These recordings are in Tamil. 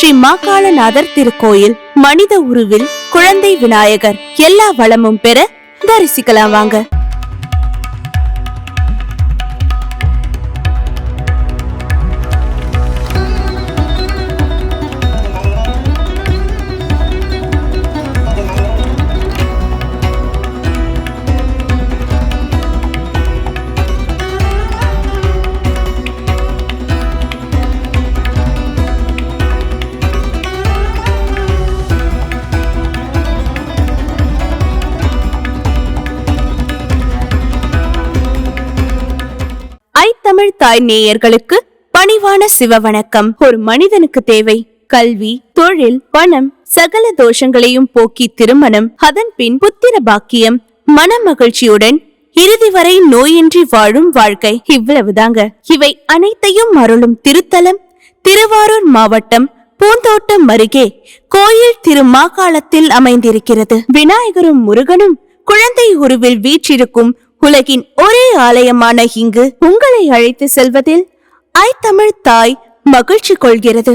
ஸ்ரீ மாகாளநாதர் திருக்கோயில் மனித உருவில் குழந்தை விநாயகர் எல்லா வளமும் பெற தரிசிக்கலாம் வாங்க. தாய் நேயர்களுக்கு பணிவான சிவ வணக்கம் ஒரு மனிதனுக்கு தேவை. கல்வி தொழில் பணம் சகல தோஷங்களையும் போக்கி திருமணம் அதன் பின் புத்திர பாக்கியம் மன மகிழ்ச்சியுடன் இறுதி வரை நோயின்றி வாழும் வாழ்க்கை. இவ்வளவுதாங்க. இவை அனைத்தையும் அருளும் திருத்தலம் திருவாரூர் மாவட்டம் பூந்தோட்டம் அருகே கோயில் திருமாகாலத்தில் அமைந்திருக்கிறது. விநாயகரும் முருகனும் குழந்தை உருவில் வீற்றிருக்கும் உலகின் ஒரே ஆலயமான இங்கு உங்களை அழைத்து செல்வதில் ஐ தமிழ் தாய் மகிழ்ச்சி கொள்கிறது.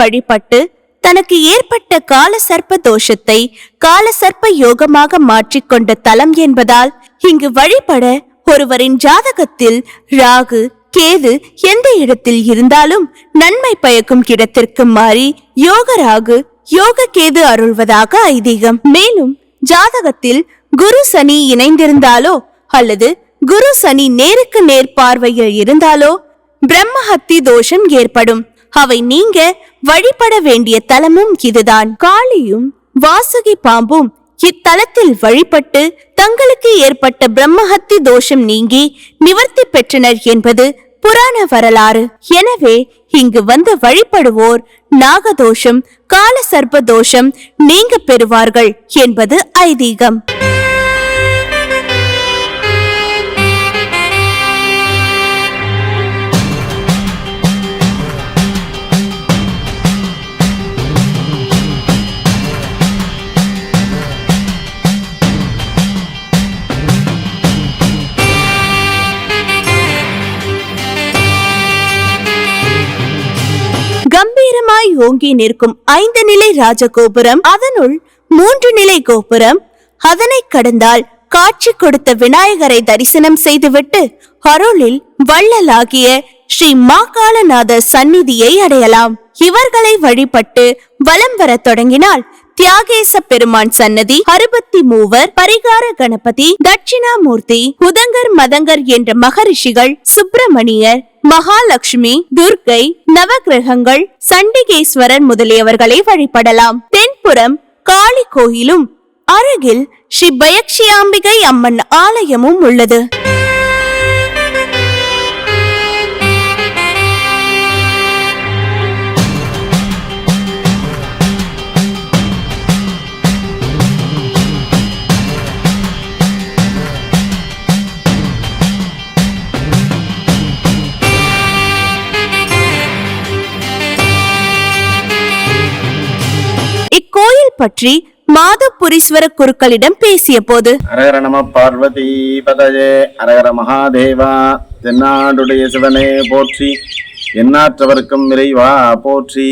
வழிபட்டு தனக்கு ஏற்பட்ட கால சர்ப்ப தோஷத்தை கால சர்ப்ப யோகமாக மாற்றிக்கொண்ட தலம் என்பதால் இங்கு வழிபட ஒருவரின் ஜாதகத்தில் ராகு கேது எந்த இடத்தில் இருந்தாலும் நன்மை பயக்கும் இடத்திற்கு மாறி யோக ராகு யோக கேது அருள்வதாக ஐதீகம். மேலும் ஜாதகத்தில் குரு சனி இணைந்திருந்தாலோ அல்லது குரு சனி நேருக்கு நேர் பார்வையில் இருந்தாலோ பிரம்மஹத்தி தோஷம் ஏற்படும். அவை நீங்க வழிபட வேண்டிய தலமும் இதுதான். காளியும் வாசுகி பாம்பும் இத்தலத்தில் வழிபட்டு தங்களுக்கு ஏற்பட்ட பிரம்மஹத்தி தோஷம் நீங்கி நிவர்த்தி பெற்றனர் என்பது புராண வரலாறு. எனவே இங்கு வந்து வழிபடுவோர் நாகதோஷம் கால சர்ப்ப தோஷம் நீங்க பெறுவார்கள் என்பது ஐதீகம். ஓங்கி நிற்கும் ஐந்து நிலை ராஜகோபுரம் அதனுள் மூன்று நிலை கோபுரம். அதனை கடந்தால் காட்சி கொடுத்த விநாயகரை தரிசனம் செய்துவிட்டு அருளில் வள்ளலாகிய ஸ்ரீ மாகாளநாதர் சந்நிதியை அடையலாம். இவர்களை வழிபட்டு வலம் வர தொடங்கினால் தியாகேச பெருமான் சன்னதி அறுபத்தி மூவர் பரிகார கணபதி தட்சிணாமூர்த்தி புதங்கர் மதங்கர் என்ற மகரிஷிகள் சுப்பிரமணியர் மகாலட்சுமி துர்க்கை நவகிரகங்கள் சண்டிகேஸ்வரர் முதலியவர்களை வழிபடலாம். தென்புறம் காளி கோயிலும் அருகில் ஸ்ரீ பயக்ஷியாம்பிகை அம்மன் ஆலயமும் உள்ளது. பற்றி மாதபுரீஸ்வர குருக்களிடம் பேசிய போது அரகர நம பார்வதி பதஜே அரகர மகாதேவா தென்னாடுடைய சிவனே போற்றி எண்ணாற்றவர்க்கும் இறைவா போற்றி.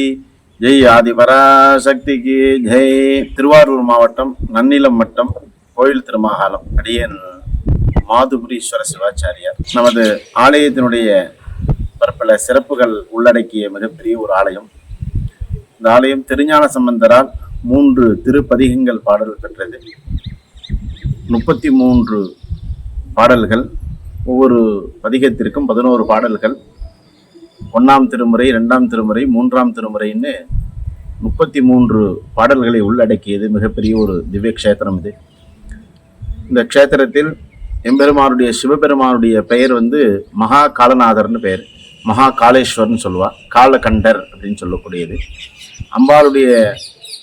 ஜெய் ஆதிபராசக்திக்கு ஜெய். திருவாரூர் மாவட்டம் நன்னிலம் வட்டம் கோயில் திருமாகாலம் அடியன் மாதுபுரீஸ்வர சிவாச்சாரியார். நமது ஆலயத்தினுடைய பற்பல சிறப்புகள் உள்ளடக்கிய மிகப்பெரிய ஒரு ஆலயம். இந்த ஆலயம் திருஞான சம்பந்தரால் மூன்று திருப்பதிகங்கள் பாடல் பெற்றது. முப்பத்தி மூன்று பாடல்கள் ஒவ்வொரு பதிகத்திற்கும் பதினோரு பாடல்கள். ஒன்றாம் திருமுறை ரெண்டாம் திருமுறை மூன்றாம் திருமுறைன்னு முப்பத்தி மூன்று பாடல்களை உள்ளடக்கியது. மிகப்பெரிய ஒரு திவ்ய க்ஷேத்திரம் இது. இந்த க்ஷேத்திரத்தில் எம்பெருமானுடைய சிவபெருமானுடைய பெயர் வந்து மகா காலநாதர்னு பெயர். மகா காலேஸ்வர்னு சொல்லுவாள் காலகண்டர் அப்படின்னு சொல்லக்கூடியது. அம்பாளுடைய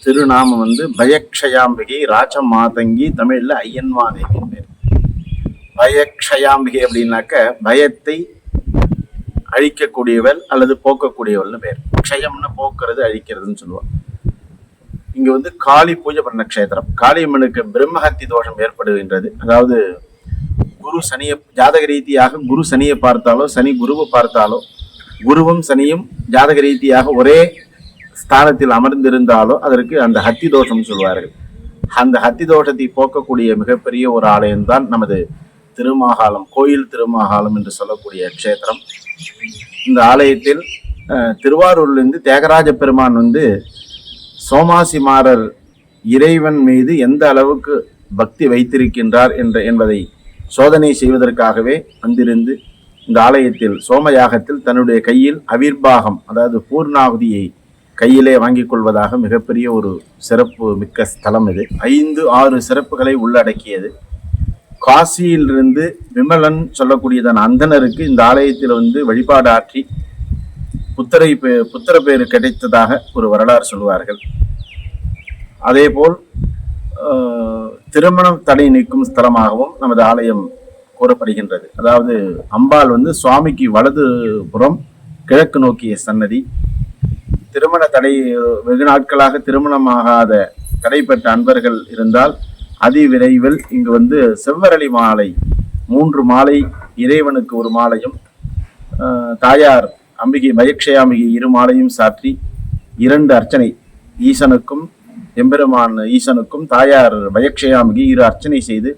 திருநாமம் வந்து பயக்ஷயாம்பிகை ராஜ மாதங்கி தமிழில் ஐயன்மாதேவின் பேர். பயக்ஷயாம்பிகை அப்படின்னாக்க பயத்தை அழிக்கக்கூடியவள் அல்லது போக்கக்கூடியவள்னு பேர். க்ஷயம்னு போக்குறது அழிக்கிறதுன்னு சொல்லுவாள் இங்கே வந்து காளி பூஜை பண்ண க்ஷேத்திரம். காளியம்மனுக்கு பிரம்மஹத்தி தோஷம் ஏற்படுகின்றது. அதாவது குரு சனியை ஜாதக ரீதியாக குரு சனியை பார்த்தாலோ சனி குருவை பார்த்தாலோ குருவும் சனியும் ஜாதக ரீதியாக ஒரே ஸ்தானத்தில் அமர்ந்திருந்தாலோ அதற்கு அந்த ஹத்தி தோஷம் சொல்வார்கள் அந்த ஹத்தி தோஷத்தை போக்கக்கூடிய மிகப்பெரிய ஒரு ஆலயம்தான் நமது திருமாகாலம் கோயில் திருமாகாலம் என்று சொல்லக்கூடிய க்ஷேத்திரம். இந்த ஆலயத்தில் திருவாரூர்லேருந்து தியாகராஜ பெருமான் வந்து சோமாசிமாரர் இறைவன் மீது எந்த அளவுக்கு பக்தி வைத்திருக்கின்றார் என்ற என்பதை சோதனை செய்வதற்காகவே வந்திருந்து இந்த ஆலயத்தில் சோமயாகத்தில் தன்னுடைய கையில் அவிர்பாகம் அதாவது பூர்ணாவதியை கையிலே வாங்கிக் கொள்வதாக மிகப்பெரிய ஒரு சிறப்பு மிக்க ஸ்தலம் இது. ஐந்து ஆறு சிறப்புகளை உள்ளடக்கியது. காசியிலிருந்து விமலன் சொல்லக்கூடியதான அந்தணருக்கு இந்த ஆலயத்தில் வந்து வழிபாடு ஆற்றி புத்தரை பே- புத்திர பேர் கிடைத்ததாக ஒரு வரலாறு சொல்லுவார்கள். அதேபோல் ஆஹ், திருமணம் தடை நீக்கும் ஸ்தலமாகவும் நமது ஆலயம் கூறப்படுகின்றது. அதாவது அம்பாள் வந்து சுவாமிக்கு வலது புறம் கிழக்கு நோக்கிய சன்னதி திருமண தடை வெகு நாட்களாக திருமணமாகாத தடைப்பட்ட அன்பர்கள் இருந்தால் அதி விரைவில் இங்கு வந்து செவ்வரளி மாலை மூன்று மாலை இறைவனுக்கு ஒரு மாலையும் தாயார் அம்பிகை மயக்ஷயாம்பிகை இரு மாலையும் சாற்றி இரண்டு அர்ச்சனை ஈசனுக்கும் எம்பெருமான் ஈசனுக்கும் தாயார் மயக்ஷயாம்பிகை இரு அர்ச்சனை செய்து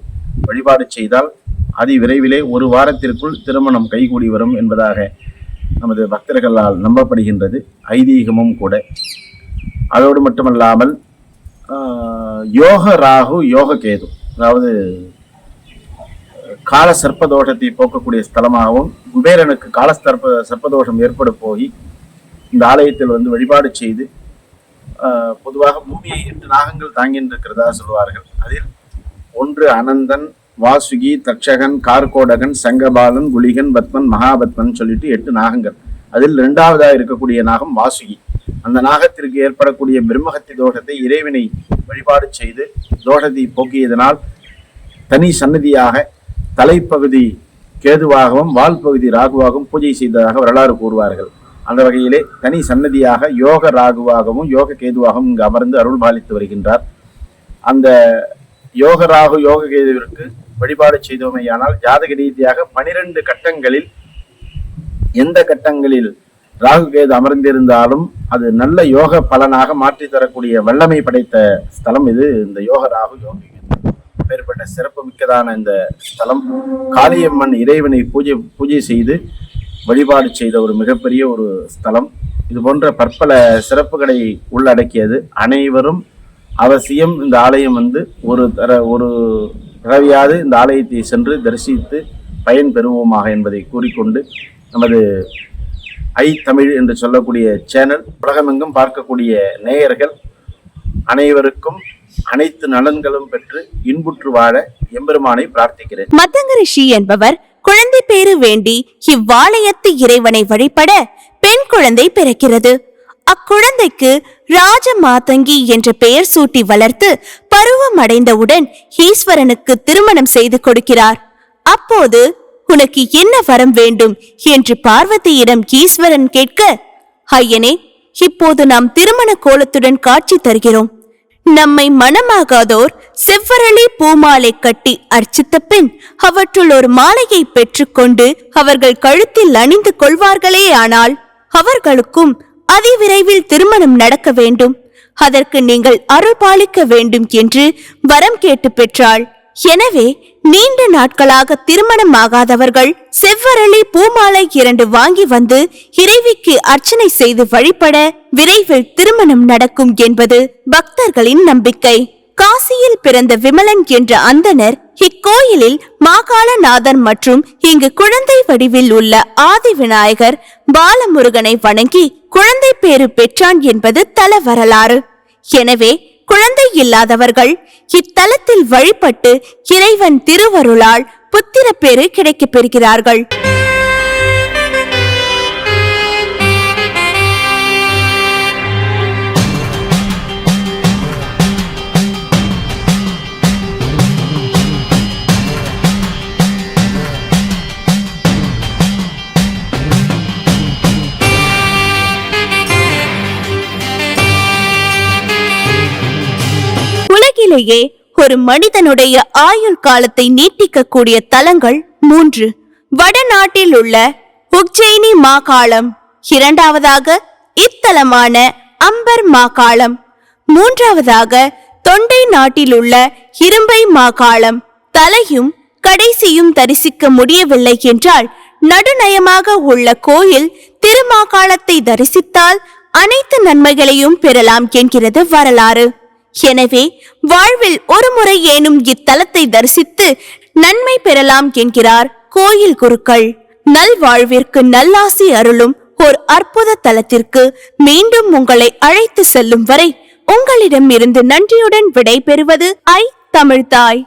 வழிபாடு செய்தால் அதி விரைவிலே ஒரு வாரத்திற்குள் திருமணம் கைகூடி வரும் என்பதாக நமது பக்தர்களால் நம்பப்படுகின்றது ஐதீகமும் கூட. அதோடு மட்டுமல்லாமல் யோக ராகு யோக கேது அதாவது கால சர்ப்பதோஷத்தை போக்கக்கூடிய ஸ்தலமாகவும் குபேரனுக்கு கால சர்ப்ப சர்ப்பதோஷம் ஏற்பட போய் இந்த ஆலயத்தில் வந்து வழிபாடு செய்து பொதுவாக பூமியை எட்டு நாகங்கள் தாங்கின்றிருக்கிறதா சொல்வார்கள் அதில் ஒன்று அனந்தன் வாசுகி தட்சகன் கார்கோடகன் சங்கபாலன் குளிகன் பத்மன் மகாபத்மன் சொல்லிட்டு எட்டு நாகங்கள். அதில் இரண்டாவதாக இருக்கக்கூடிய நாகம் வாசுகி. அந்த நாகத்திற்கு ஏற்படக்கூடிய பிரம்மஹத்தி தோஷத்தை இறைவனை வழிபாடு செய்து தோஷத்தை போக்கியதனால் தனி சன்னதியாக தலைப்பகுதி கேதுவாகவும் வால் பகுதி ராகுவாகவும் பூஜை செய்ததாக வரலாறு கூறுவார்கள். அந்த வகையிலே தனி சன்னதியாக யோக ராகுவாகவும் யோக கேதுவாகவும் இங்கு அமர்ந்து அருள் பாலித்து வருகின்றார். அந்த யோக ராகு யோக கேதுவிற்கு வழிபாடு செய்தோமேயானால் ஜாதக ரீதியாக பனிரெண்டு கட்டங்களில் எந்த கட்டங்களில் ராகு கேது அமர்ந்திருந்தாலும் அது நல்ல யோக பலனாக மாற்றி தரக்கூடிய வல்லமை படைத்த ஸ்தலம் இது. இந்த யோக ராகு யோக கேது சிறப்பு மிக்கதான இந்த ஸ்தலம். காளியம்மன் இறைவனை பூஜை பூஜை செய்து வழிபாடு செய்த ஒரு மிகப்பெரிய ஒரு ஸ்தலம். இது போன்ற பற்பல சிறப்புகளை உள்ளடக்கியது. அனைவரும் அவசியம் இந்த ஆலயம் வந்து ஒரு தர ஒரு தடவையாவது இந்த ஆலயத்தை சென்று தரிசித்து பயன் பெறுவோமாக என்பதை கூறிக்கொண்டு நமது ஐ தமிழ் என்று சொல்லக்கூடிய சேனல் உலகமெங்கும் பார்க்கக்கூடிய நேயர்கள் அனைவருக்கும் அனைத்து நலன்களும் பெற்று இன்புற்று வாழ எம்பெருமானை பிரார்த்திக்கிறேன். மத்தங்க ரிஷி என்பவர் குழந்தை பேறு வேண்டி இவ்வாலயத்து இறைவனை வழிபட பெண் குழந்தை பிறக்கிறது. அக்குழந்தைக்கு ராஜ மாதங்கி என்ற பெயர் சூட்டி வளர்த்து பருவம் அடைந்தவுடன் ஈஸ்வரனுக்கு திருமணம் செய்து கொடுக்கிறார். அப்போது உனக்கு என்ன வரம் வேண்டும்? என்று பார்வதியிடம் ஈஸ்வரன் கேட்க ஐயனே இப்போது நாம் திருமண கோலத்துடன் காட்சி தருகிறோம். நம்மை மணமாகாதோர் செவ்வரளி பூமாலை கட்டி அர்ச்சித்த பின் அவற்றுள் ஒரு மாலையை பெற்றுக்கொண்டு அவர்கள் கழுத்தில் அணிந்து கொள்வார்களே ஆனால் அவர்களுக்கும் அதிவிரைவில் திருமணம் நடக்க வேண்டும். அதற்கு நீங்கள் அருள் பாலிக்க வேண்டும் என்று வரம் கேட்டு பெற்றாள். எனவே நீண்ட நாட்களாக திருமணம் ஆகாதவர்கள் செவ்வரளி பூமாலை இரண்டு வாங்கி வந்து இறைவிக்கு அர்ச்சனை செய்து வழிபட விரைவில் திருமணம் நடக்கும் என்பது பக்தர்களின் நம்பிக்கை. காசியில் பிறந்த விமலன் என்ற அந்தணர் இக்கோயிலில் மாகாளநாதர் மற்றும் இங்கு குழந்தை வடிவில் உள்ள ஆதி விநாயகர் பாலமுருகனை வணங்கி குழந்தை பேறு பெற்றான் என்பது தல வரலாறு. எனவே குழந்தை இல்லாதவர்கள் இத்தலத்தில் வழிபட்டு இறைவன் திருவருளால் புத்திர பேறு கிடைக்கப் பெறுகிறார்கள் உண்மையிலேயே ஒரு மனிதனுடைய ஆயுள் காலத்தை நீட்டிக்கக்கூடிய தலங்கள் மூன்று. வடநாட்டில் உள்ள உக்ஜெயினி மாகாளம் இரண்டாவதாக இத்தலமான அம்பர் மாகாளம் மூன்றாவதாக தொண்டை நாட்டில் உள்ள இரும்பை மாகாளம். தலையும் கடைசியும் தரிசிக்க முடியவில்லை என்றால் நடுநயமாக உள்ள கோயில் திருமாகாளத்தை தரிசித்தால் அனைத்து நன்மைகளையும் பெறலாம் என்கிறது வரலாறு. எனவே வாழ்வில் ஒரு முறை ஏனும் இத்தலத்தை தரிசித்து நன்மை பெறலாம் என்கிறார் கோயில் குருக்கள். நல்வாழ்விற்கு நல்லாசி அருளும் ஓர் அற்புத தலத்திற்கு மீண்டும் உங்களை அழைத்து செல்லும் வரை உங்களிடம் இருந்து நன்றியுடன் விடை பெறுவது ஐ தமிழ்தாய்.